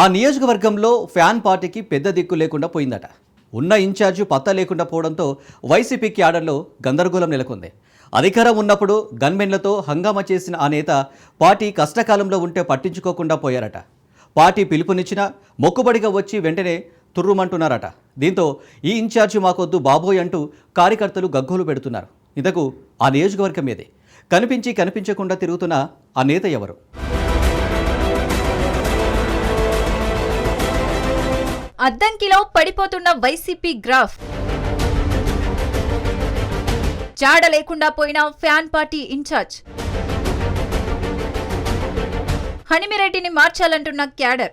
ఆ నియోజకవర్గంలో ఫ్యాన్ పార్టీకి పెద్ద దిక్కు లేకుండా పోయిందట. ఉన్న ఇన్ఛార్జి పత్తా లేకుండా పోవడంతో వైసీపీ క్యాడర్లో గందరగోళం నెలకొంది. అధికారం ఉన్నప్పుడు గన్మెన్లతో హంగామా చేసిన ఆ నేత పార్టీ కష్టకాలంలో ఉంటే పట్టించుకోకుండా పోయారట. పార్టీ పిలుపునిచ్చినా మొక్కుబడిగా వచ్చి వెంటనే తుర్రుమంటున్నారట. దీంతో ఈ ఇన్ఛార్జి మాకొద్దు బాబోయ్ అంటూ కార్యకర్తలు గగ్గోలు పెడుతున్నారు. ఇంతకు ఆ నియోజకవర్గం మీదే కనిపించి కనిపించకుండా తిరుగుతున్న ఆ నేత ఎవరు? అద్దంకిలో పడిపోతున్న వైసీపీ గ్రాఫ్. జాడ లేకుండా పోయిన ఫ్యాన్ పార్టీ ఇన్ఛార్జ్. హనిమిరెడ్డిని మార్చాలంటున్న క్యాడర్.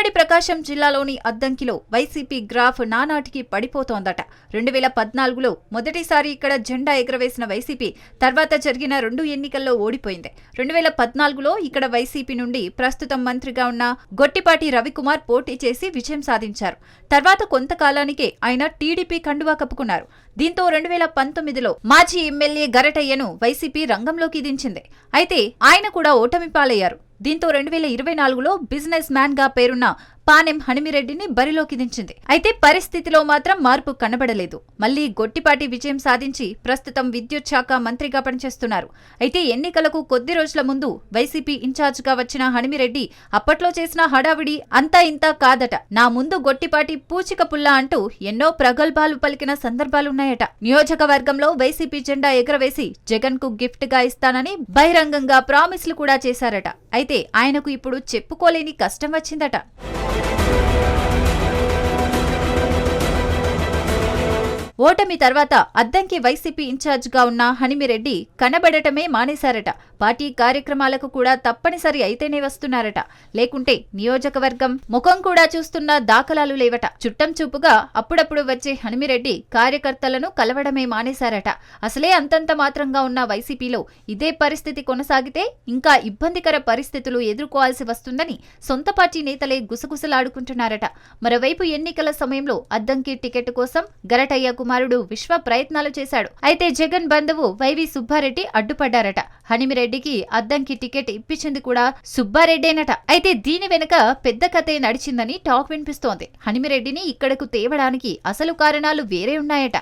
ఉమ్మడి ప్రకాశం జిల్లాలోని అద్దంకిలో వైసీపీ గ్రాఫ్ నానాటికి పడిపోతోందట. రెండు వేల పద్నాలుగులో మొదటిసారి ఇక్కడ జెండా ఎగరవేసిన వైసీపీ తర్వాత జరిగిన రెండు ఎన్నికల్లో ఓడిపోయింది. రెండు వేల పద్నాలుగులో ఇక్కడ వైసీపీ నుండి ప్రస్తుతం మంత్రిగా ఉన్న గొట్టిపాటి రవికుమార్ పోటీ చేసి విజయం సాధించారు. తర్వాత కొంతకాలానికే ఆయన టీడీపీ కండువా కప్పుకున్నారు. దీంతో రెండు వేల పంతొమ్మిదిలో మాజీ ఎమ్మెల్యే గరటయ్యను వైసీపీ రంగంలోకి దించింది. అయితే ఆయన కూడా ఓటమి పాలయ్యారు దీంతో రెండు వేల ఇరవై నాలుగులో బిజినెస్ మ్యాన్గా పేరున్న పానెం హనిమిరెడ్డిని బరిలోకి దించింది. అయితే పరిస్థితిలో మాత్రం మార్పు కనబడలేదు. మళ్ళీ గొట్టిపాటి విజయం సాధించి ప్రస్తుతం విద్యుత్ శాఖ మంత్రిగా పనిచేస్తున్నారు. అయితే ఎన్నికలకు కొద్ది రోజుల ముందు వైసీపీ ఇన్ఛార్జ్గా వచ్చిన హనిమిరెడ్డి అప్పట్లో చేసిన హడావిడి అంతా ఇంతా కాదట. నా ముందు గొట్టిపాటి పూచిక పుల్ల అంటూ ఎన్నో ప్రగల్భాలు పలికిన సందర్భాలున్నాయట. నియోజకవర్గంలో వైసీపీ జెండా ఎగరవేసి జగన్కు గిఫ్ట్గా ఇస్తానని బహిరంగంగా ప్రామిస్లు కూడా చేశారట. అయితే ఆయనకు ఇప్పుడు చెప్పుకోలేని కష్టం వచ్చిందట. ఓటమి తర్వాత అద్దంకి వైసీపీ ఇన్ఛార్జ్గా ఉన్న హనిమిరెడ్డి కనబడటమే మానేశారట. పార్టీ కార్యక్రమాలకు కూడా తప్పనిసరి అయితేనే వస్తున్నారట. లేకుంటే నియోజకవర్గం ముఖం కూడా చూస్తున్న దాఖలాలు లేవట. చుట్టం చూపుగా అప్పుడప్పుడు వచ్చే హనిమిరెడ్డి కార్యకర్తలను కలవడమే మానేశారట. అసలే అంతంత మాత్రంగా ఉన్న వైసీపీలో ఇదే పరిస్థితి కొనసాగితే ఇంకా ఇబ్బందికర పరిస్థితులు ఎదుర్కోవాల్సి వస్తుందని సొంత పార్టీ నేతలే గుసగుసలాడుకుంటున్నారట. మరోవైపు ఎన్నికల సమయంలో అద్దంకి టికెట్ కోసం గరటయ్య కుమారుడు విశ్వ ప్రయత్నాలు చేశాడు. అయితే జగన్ బంధువు వైవి సుబ్బారెడ్డి అడ్డుపడ్డారట. హనిమిరెడ్డికి అద్దంకి టికెట్ ఇప్పించింది కూడా సుబ్బారెడ్డేనట. అయితే దీని వెనుక పెద్ద కథే నడిచిందని టాక్ వినిపిస్తోంది. హనిమిరెడ్డిని ఇక్కడకు తేవడానికి అసలు కారణాలు వేరే ఉన్నాయట.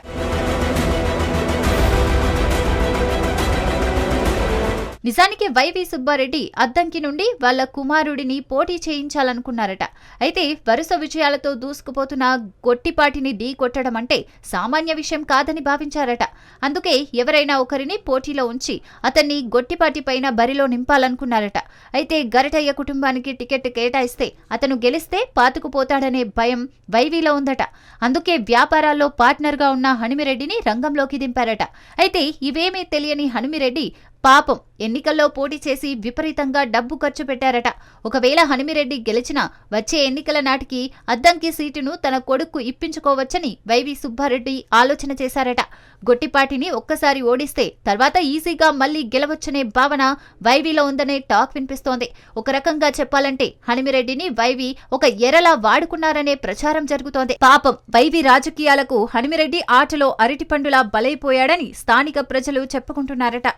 నిజానికి వైవి సుబ్బారెడ్డి అద్దంకి నుండి వాళ్ళ కుమారుడిని పోటీ చేయించాలనుకున్నారట. అయితే వరుస విజయాలతో దూసుకుపోతున్న గొట్టిపాటిని ఢీ కొట్టడం అంటే సామాన్య విషయం కాదని భావించారట. అందుకే ఎవరైనా ఒకరిని పోటీలో ఉంచి అతన్ని గొట్టిపాటి పైన బరిలో నింపాలనుకున్నారట. అయితే గరటయ్య కుటుంబానికి టికెట్ కేటాయిస్తే అతను గెలిస్తే పాతుకుపోతాడనే భయం వైవీలో ఉందట. అందుకే వ్యాపారాల్లో పార్ట్నర్గా ఉన్న హనుమిరెడ్డిని రంగంలోకి దింపారట. అయితే ఇవేమీ తెలియని హనుమిరెడ్డి పాపం. ఎన్నికల్లో పోటీ చేసి విపరీతంగా డబ్బు ఖర్చు పెట్టారట. ఒకవేళ హనుమిరెడ్డి గెలిచినా వచ్చే ఎన్నికల నాటికి అద్దంకి సీటును తన కొడుక్కు ఇప్పించుకోవచ్చని వైవి సుబ్బారెడ్డి ఆలోచన చేశారట. గొట్టిపాటిని ఒక్కసారి ఓడిస్తే తర్వాత ఈజీగా మళ్ళీ గెలవచ్చనే భావన వైవిలో ఉందనే టాక్ వినిపిస్తోంది. ఒక రకంగా చెప్పాలంటే హనుమిరెడ్డిని వైవి ఒక ఎరలా వాడుకున్నారనే ప్రచారం జరుగుతోంది. పాపం వైవి రాజకీయాలకు హనుమిరెడ్డి ఆటలో అరటిపండులా బలైపోయాడని స్థానిక ప్రజలు చెప్పుకుంటున్నారట.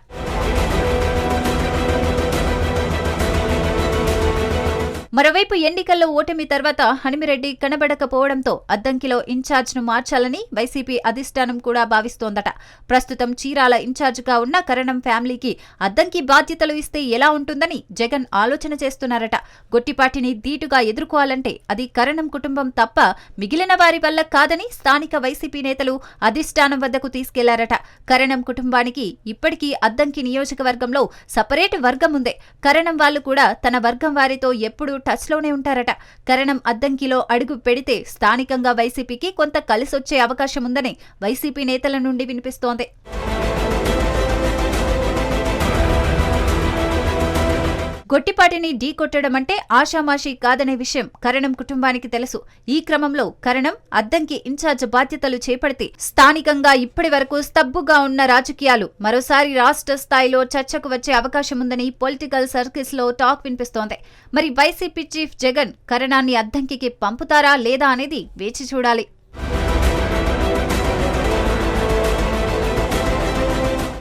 మరోవైపు ఎన్నికల్లో ఓటమి తర్వాత హనిమిరెడ్డి కనబడకపోవడంతో అద్దంకిలో ఇన్ఛార్జ్ను మార్చాలని వైసీపీ అధిష్టానం కూడా భావిస్తోందట. ప్రస్తుతం చీరాల ఇన్ఛార్జ్గా ఉన్న కరణం ఫ్యామిలీకి అద్దంకి బాధ్యతలు ఇస్తే ఎలా ఉంటుందని జగన్ ఆలోచన చేస్తున్నారట. గొట్టిపాటిని ధీటుగా ఎదుర్కోవాలంటే అది కరణం కుటుంబం తప్ప మిగిలిన వారి వల్ల కాదని స్థానిక వైసీపీ నేతలు అధిష్టానం వద్దకు తీసుకెళ్ళారట. కరణం కుటుంబానికి ఇప్పటికీ అద్దంకి నియోజకవర్గంలో సపరేట్ వర్గం ఉందే. కరణం వాళ్ళు కూడా తన వర్గం వారితో ఎప్పుడూ టచ్లోనే ఉంటారట. కరణం అద్దంకిలో అడుగు పెడితే స్థానికంగా వైసీపీకి కొంత కలిసొచ్చే అవకాశం ఉందని వైసీపీ నేతల నుండి వినిపిస్తోంది. గొట్టిపాటిని ఢీకొట్టడం అంటే ఆషామాషీ కాదనే విషయం కరణం కుటుంబానికి తెలుసు. ఈ క్రమంలో కరణం అద్దంకి ఇన్ఛార్జ్ బాధ్యతలు చేపడితే స్థానికంగా ఇప్పటి వరకు స్తబ్బుగా ఉన్న రాజకీయాలు మరోసారి రాష్ట్ర స్థాయిలో చర్చకు వచ్చే అవకాశం ఉందని పొలిటికల్ సర్కిల్స్లో టాక్ వినిపిస్తోంది. మరి వైసీపీ చీఫ్ జగన్ కరణాన్ని అద్దంకి పంపుతారా లేదా అనేది వేచి చూడాలి.